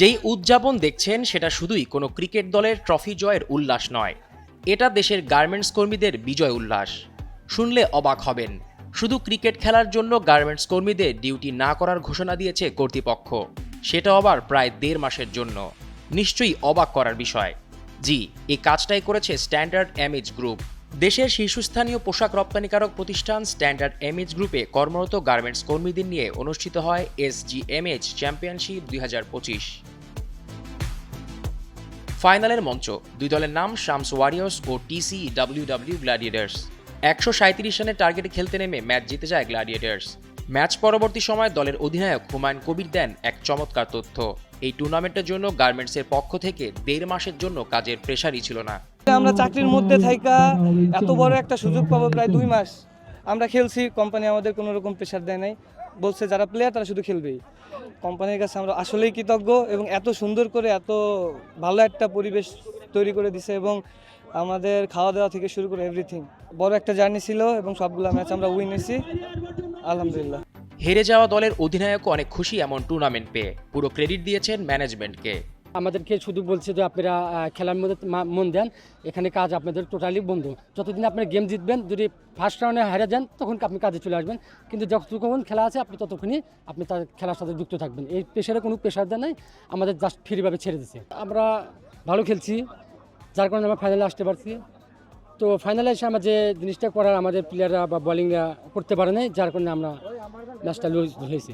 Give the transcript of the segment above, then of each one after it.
যেই উদযাপন দেখছেন, সেটা শুধুই কোনো ক্রিকেট দলের ট্রফি জয়ের উল্লাস নয়। এটা দেশের গার্মেন্টস কর্মীদের বিজয় উল্লাস। শুনলে অবাক হবেন। শুধু ক্রিকেট খেলার জন্য গার্মেন্টস কর্মীদের ডিউটি না করার ঘোষণা দিয়েছে কর্তৃপক্ষ। সেটা আবার প্রায় দেড় মাসের জন্য। নিশ্চয়ই অবাক করার বিষয়। জি এই কাজটাই করেছে স্ট্যান্ডার্ড এমএজ গ্রুপ দেশের শীর্ষস্থানীয় পোশাক রপ্তানিকারক প্রতিষ্ঠান স্ট্যান্ডার্ড এমএজ গ্রুপে কর্মরত গার্মেন্টস কর্মীদের নিয়ে অনুষ্ঠিত হয় এসজিএমএইচ চ্যাম্পিয়নশিপ দুই হাজার পঁচিশ। ফাইনালের মঞ্চ। দুই দলের নাম শামস ওয়ারিয়র্স ও টিসি ডাব্লিউডাব্লিউ গ্ল্যাডিয়েটার্স একশো সাঁত্রিশ রানের টার্গেটে খেলতে নেমে ম্যাচ জিতে যায় গ্ল্যাডিয়েটার্স ম্যাচ পরবর্তী সময় দলের অধিনায়ক হুমায়ুন কবির দেন এক চমৎকার তথ্য। এই টুর্নামেন্টের জন্য গার্মেন্টসের পক্ষ থেকে দেড় মাসের জন্য কাজের প্রেশারই ছিল না। আমরা চাকরির মধ্যে থাইকা এত বড় একটা সুযোগ পাবো প্রায় দুই মাস। আমরা খেলছি, কোম্পানি আমাদের কোনো রকম প্রেশার দেয় নাই। বলছে যারা প্লেয়ার তারা শুধু খেলবেই। কোম্পানির কাছে আমরা আসলেই কৃতজ্ঞ এবং এত সুন্দর করে এত ভালো একটা পরিবেশ তৈরি করে দিছে এবং আমাদের খাওয়া দাওয়া থেকে শুরু করে এভরিথিং বড় একটা জার্নি ছিল এবং সবগুলো ম্যাচ আমরা উইন এসি আলহামদুলিল্লাহ। হেরে যাওয়া দলের অধিনায়কও অনেক খুশি এমন টুর্নামেন্ট পেয়ে। পুরো ক্রেডিট দিয়েছেন ম্যানেজমেন্টকে আমাদেরকে শুধু বলছে যে আপনারা খেলার মধ্যে মন দেন। এখানে কাজ আপনাদের টোটালি বন্ধ। যতদিন আপনি গেম জিতবেন, যদি ফার্স্ট রাউন্ডে হারে যান, তখন আপনি কাজে চলে আসবেন। কিন্তু যতক্ষণ খেলা আছে, আপনি ততক্ষণই আপনি তার খেলার সাথে যুক্ত থাকবেন। এই প্রেশারে কোনো প্রেশার দেয় নাই। আমাদের জাস্ট ফ্রিভাবে ছেড়ে দিচ্ছে আমরা ভালো খেলছি। যার কারণে আমরা ফাইনালে আসতে পারছি। তো ফাইনালে এসে আমরা যে জিনিসটা করার আমাদের প্লেয়াররা বা বোলিংরা করতে পারে নাই, যার কারণে আমরা ম্যাচটা লুজ হয়েছি।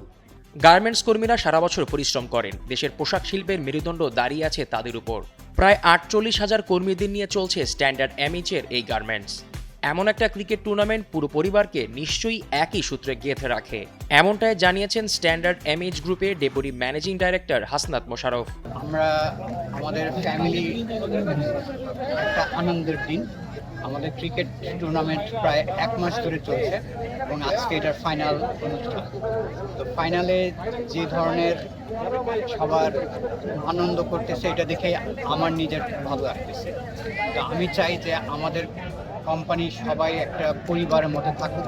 গার্মেন্টস কর্মীরা সারা বছর পরিশ্রম করেন। দেশের পোশাক শিল্পের মেরুদণ্ড দাঁড়িয়ে আছে তাদের উপর। প্রায় আটচল্লিশ হাজার কর্মীদের নিয়ে চলছে স্ট্যান্ডার্ড এমএইচের এই গার্মেন্টস। এমন একটা ক্রিকেট টুর্নামেন্ট পুরো পরিবারকে নিশ্চয়ই একই সূত্রে গেঁথে রাখে। এমনটাই জানিয়েছেন স্ট্যান্ডার্ড এমএইচ গ্রুপের deputy managing director Hasnat Mosharraf আমরা আমাদের ফ্যামিলি একটা আনন্দের দিন। আমাদের ক্রিকেট টুর্নামেন্ট প্রায় এক মাস ধরে চলছে এবং আজকে এটার ফাইনাল অনুষ্ঠান। তো ফাইনালে যে ধরনের সবার আনন্দ করতেছে, এটা দেখে আমার নিজের ভালো লাগতেছে। তো আমি চাই যে আমাদের কোম্পানি সবাই একটা পরিবারের মধ্যে থাকুক,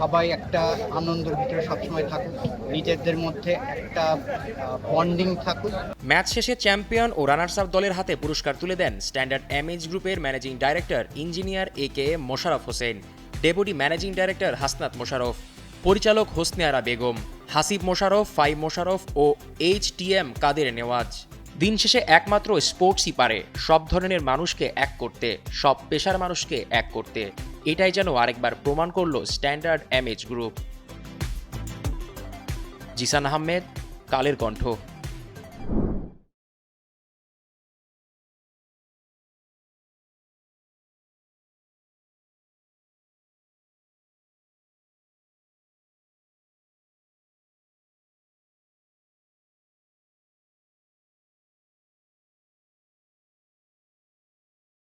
সবাই একটা আনন্দের ভিতরে সবসময় থাকুক, নিজেদের মধ্যে একটা বন্ডিং থাকুক। ম্যাচ শেষে চ্যাম্পিয়ন ও রানার্স আপ দলের হাতে পুরস্কার তুলে দেন স্ট্যান্ডার্ড এমএইচ গ্রুপের managing director engineer A K Mosharraf Hossain, deputy managing director Hasnat Mosharraf পরিচালক হোসনে আরা বেগম, হাসিব মোশারফ ফাইম মোশারফ ও H T M Kader Newaz. দিন শেষে একমাত্র স্পোর্টসই পারে সব ধরনের মানুষকে এক করতে, সব পেশার মানুষকে এক করতে। এটাই যেন আরেকবার প্রমাণ করল standard M group Zisan Ahmed, Kaler Kantho.